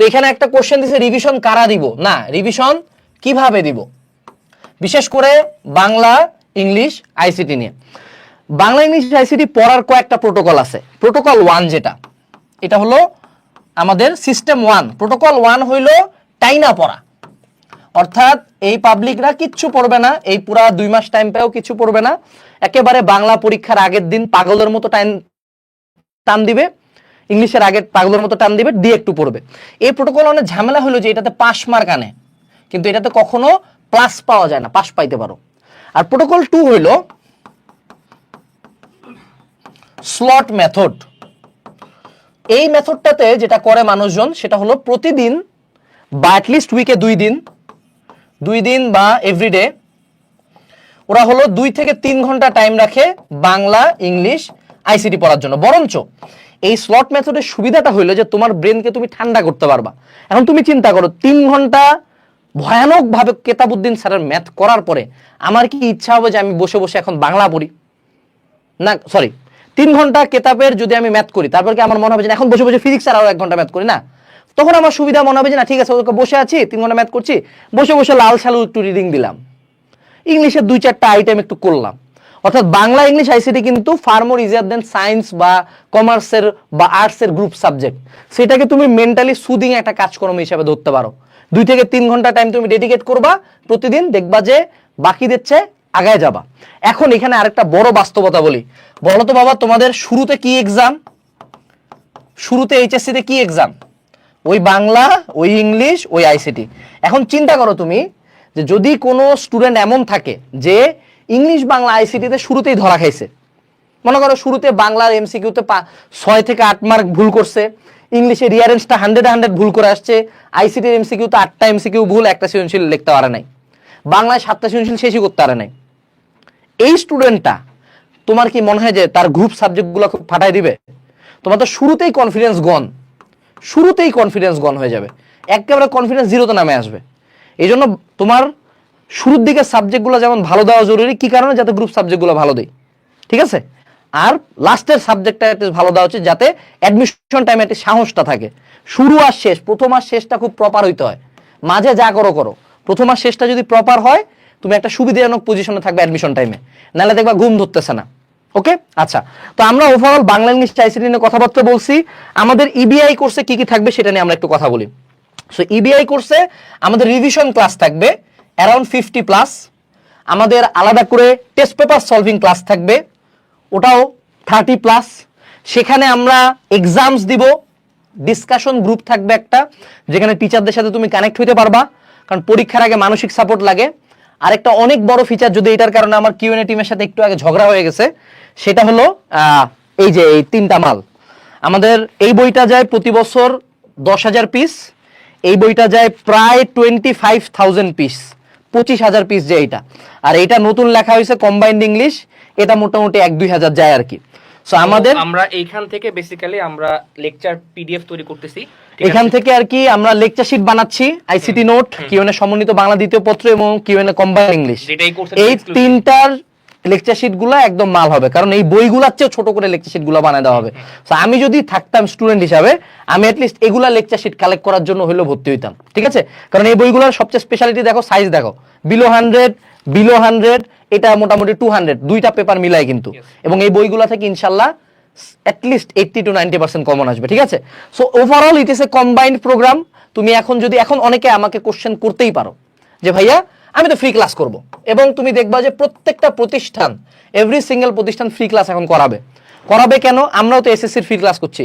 তো এখানে একটা কোশ্চেন দিছে রিভিশন কারা দিব? না রিভিশন কীভাবে দিব? বিশেষ করে বাংলা, ইংলিশ আইসিটি নিয়ে। বাংলা, ইংলিশ আইসিটি পড়ার কয়েকটা প্রোটোকল আছে। প্রোটোকল ওয়ান যেটা, এটা হলো আমাদের সিস্টেম ওয়ান প্রোটোকল ওয়ান হইল টাইনা পড়া। অর্থাৎ এই পাবলিকরা কিচ্ছু পড়বে না, এই পুরা দুই মাস টাইম পেয়েও কিছু পড়বে না। একেবারে বাংলা পরীক্ষার আগের দিন পাগলের মতো টাইম টান দিবে। ইংলিশের আগে পাগলের মতো টান দিবে, দিয়ে একটু পড়বে। এই প্রোটোকল অনেক ঝামেলা হলো যে এটাতে পাস মার্ক আনে। কিন্তু এটাতে কখনো প্লাস পাওয়া যায় না পাস পাইতে পারো। আর প্রোটোকল টু হইল স্লট মেথড এই মেথডটাতে যেটা করে মানুষজন, সেটা হলো প্রতিদিন বা অ্যাটলিস্ট উইকে দুই দিন দুই দিন বা এভরিডে ওরা হলো দুই থেকে তিন ঘণ্টা টাইম রাখে বাংলা, ইংলিশ আইসিটি পড়ার জন্য। বরঞ্চ এই স্লট মেথডের সুবিধাটা হইল যে তোমার ব্রেনকে তুমি ঠান্ডা করতে পারবা। এখন তুমি চিন্তা করো, তিন ঘণ্টা ভয়ানকভাবে কেতাবুদ্দিন স্যারের ম্যাথ করার পরে আমার কি ইচ্ছা হবে যে আমি বসে বসে এখন বাংলা পড়ি? না সরি তিন ঘণ্টা কেতাবের যদি আমি ম্যাথ করি, তারপর কি আমার মনে হবে যে এখন বসে বসে ফিজিক্স আরও এক ঘণ্টা ম্যাথ করি? না। তখন আমার সুবিধা মনে হবে যে না, ঠিক আছে ওকে বসে আছি, তিন ঘণ্টা ম্যাথ করছি, বসে বসে লাল সালু একটু রিডিং দিলাম। ইংলিশের দুই চারটা আইটেম একটু করলাম। অর্থাৎ বাংলা ইংলিশ আইসিটি কিন্তু far more easier than science বা কমার্সের বা আর্টসের গ্রুপ সাবজেক্ট সেটাকে তুমি মেন্টালি সুদিং একটা কাজকর্ম হিসাবে ধরতে পারো। দুই থেকে তিন ঘণ্টা টাইম তুমি ডেডিকেট করবা, প্রতিদিন দেখবা যে বাকি দিচ্ছে আগায় যাবা। এখন এখানে আরেকটা বড় বাস্তবতা বলি। বলো তো বাবা, তোমাদের শুরুতে কি এক্সাম শুরুতে এইচএসসি তে কি এক্সাম ওই বাংলা, ওই ইংলিশ, ওই আইসিটি। এখন চিন্তা করো তুমি যে যদি কোনো স্টুডেন্ট এমন থাকে যে ইংলিশ বাংলা আইসিটিতে শুরুতেই ধরা খাইছে। মনে করো শুরুতে বাংলার এমসিকিউতে ছয় থেকে আট মার্ক ভুল করছে। ইংলিশে রিয়ারেন্সটা হান্ড্রেড হান্ড্রেড ভুল করে আসছে। আইসিটির এমসিকিউতে আটটা এমসিকিউ ভুল, একটা সৃজনশীল লিখতে পারে নাই। বাংলায় সাতটা সৃজনশীল শেষই করতে পারে নাই। এই স্টুডেন্টটা তোমার কি মনে হয় যে তার গ্রুপ সাবজেক্টগুলো খুব ফাটাই দিবে? তোমার তো শুরুতেই কনফিডেন্স গন শুরুতেই কনফিডেন্স গন হয়ে যাবে। একেবারে কনফিডেন্স জিরোতে নামে আসবে। এই জন্য তোমার শুরুর দিকে সাবজেক্টগুলো যেমন ভালো দেওয়া জরুরি, কি কারণে? যাতে গ্রুপ সাবজেক্টগুলো ভালো দেয়। ঠিক আছে? আর লাস্টের সাবজেক্টটা একটু ভালো দেওয়া উচিত, যাতে অ্যাডমিশন টাইমে একটি সাহসটা থাকে। শুরু আর শেষ, প্রথম আর শেষটা খুব প্রপার হইতে হয়। মাঝে যা করো করো। প্রথম আর শেষটা যদি প্রপার হয়, তুমি একটা সুবিধাজনক পজিশনে থাকবে অ্যাডমিশন টাইমে নাহলে দেখবা ঘুম ধরতেছে না। ওকে আচ্ছা। তো আমরা ওভারঅল বাংলা, ইংলিশ আইসিটি নিয়ে কথাবার্তা বলছি। আমাদের ইবিআই কোর্সে কি কি থাকবে সেটা নিয়ে আমরা একটু কথা বলি। সো ইবিআই কোর্সে আমাদের রিভিশন ক্লাস থাকবে। অ্যারাউন্ড ফিফটি প্লাস আমাদের আলাদা করে টেস্ট পেপার সলভিং ক্লাস থাকবে। ওটাও থার্টি প্লাস সেখানে আমরা এক্সামস দিব। ডিসকাশন গ্রুপ থাকবে একটা, যেখানে টিচারদের সাথে তুমি কানেক্ট হইতে পারবা। কারণ পরীক্ষার আগে মানসিক সাপোর্ট লাগে। আরেকটা অনেক বড় ফিচার যদি এটার কারণে আমার কিউএনএ টিমের সাথে একটু আগে ঝগড়া হয়ে গেছে, সেটা হলো এই যে এই তিনটা মাল। আমাদের এই বইটা যায় প্রতি বছর দশ হাজার পিস এই বইটা যায় প্রায় টোয়েন্টি ফাইভ থাউজেন্ড পিস পঁচিশ হাজার পিস যে এটা। আর এটা নতুন লেখা হয়েছে কম্বাইন্ড ইংলিশ এটা মোটামুটি এক দুই হাজার যায় আর কি। সো আমাদের আমরা এইখান থেকে বেসিক্যালি আমরা লেকচার পিডিএফ তৈরি করতেছি। এখান থেকে আর কি আমরা লেকচার শিট বানাচ্ছি ICT note Q N A সমন্বিত বাংলা দ্বিতীয় পত্র এবং কিউএনএ কম্বাইন্ড ইংলিশ এই। তিনটার লেকচার শিটগুলো একদম মাল হবে। কারণ এই বইগুলোর চেয়েও ছোট করে লেকচার শিটগুলো বানায় দেওয়া হবে। তো আমি যদি থাকতাম স্টুডেন্ট হিসাবে আমি অ্যাটলিস্ট এগুলা লেকচার শিট কালেক্ট করার জন্য হলেও ভর্তি হইতাম। ঠিক আছে? কারণ এই বইগুলোর সবচেয়ে স্পেশালিটি দেখো সাইজ দেখো। বিলো হান্ড্রেড বিলো হান্ড্রেড এটা মোটামুটি টু হান্ড্রেড দুইটা পেপার মিলায় কিন্তু। এবং এই বইগুলো থেকে ইনশাল্লাহ at least eighty two ninety percent common আসবে। ঠিক আছে? So overall it is a combined program তুমি এখন যদি এখন অনেকে আমাকে কোশ্চেন করতেই পারো। যে ভাইয়া আমি তো ফ্রি ক্লাস করব। এবং তুমি দেখবা যে প্রত্যেকটা প্রতিষ্ঠান এভরি সিঙ্গেল প্রতিষ্ঠান ফ্রি ক্লাস এখন করাবে। করাবে কেন? আমরাও তো এসএসসির ফ্রি ক্লাস করছি।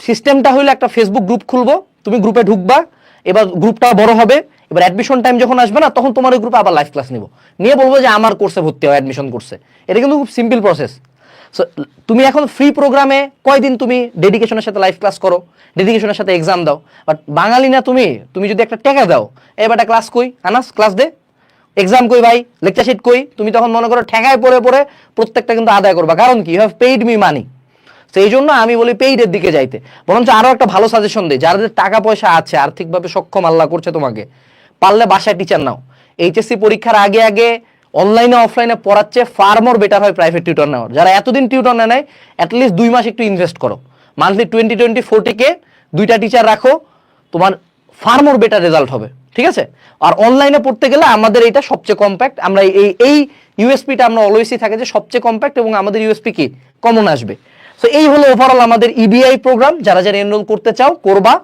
সিস্টেমটা হলো একটা ফেসবুক গ্রুপ খুলবো, তুমি গ্রুপে ঢুকবা, এবার গ্রুপটা বড় হবে, এবার অ্যাডমিশন টাইম যখন আসবে না, তখন তোমার ওই গ্রুপে আবার লাইভ ক্লাস নিব। নিয়ে বলব যে আমার কোর্সে ভর্তি হয় অ্যাডমিশন কোর্সে এটা কিন্তু খুব সিম্পল প্রসেস তুমি এখন ফ্রি প্রোগ্রামে কয়দিন তুমি ডেডিকেশনের সাথে লাইভ ক্লাস করো? ডেডিকেশনের সাথে এক্সাম দাও। বাট বাঙালি না তুমি? তুমি যদি একটা টাকা দাও এবার একটা ক্লাস কই? আনাস ক্লাস দে। এক্সাম কই ভাই? লেকচার শিট কই? তুমি তখন মনে করো ঠেকায় পড়ে পড়ে প্রত্যেকটা কিন্তু আদায় করবা। কারণ কি? You have paid me money সেই জন্য আমি বলি পেইডের দিকে যাইতে। বরঞ্চ আরও একটা ভালো সাজেশন দিই। যাদের টাকা পয়সা আছে, আর্থিকভাবে সক্ষম আল্লাহ করছে তোমাকে, পারলে বাসায় টিচার নাও। এইচএসসি পরীক্ষার আগে আগে অনলাইনে অফলাইনে পড়াচ্ছে ফার মোর বেটার হয় প্রাইভেট টিউটর নেওয়ার। যারা এতদিন টিউটর নেয় অ্যাটলিস্ট দুই মাস একটু ইনভেস্ট করো। মান্থলি টোয়েন্টি টোয়েন্টি ফোরটিকে দুইটা টিচার রাখো, তোমার ফার মোর বেটার রেজাল্ট হবে। ঠিক আছে? আর অনলাইনে পড়তে গেলে আমাদের এটা সবচেয়ে কম্প্যাক্ট আমরা এই এই ইউএসপিটা আমরা অলওয়েসই থাকে যে সবচেয়ে কম্প্যাক্ট এবং আমাদের ইউএসপি কি? কমন আসবে। সো এই হলো ওভারঅল আমাদের ইবিআই প্রোগ্রাম যারা যারা এনরোল করতে চাও, করবা।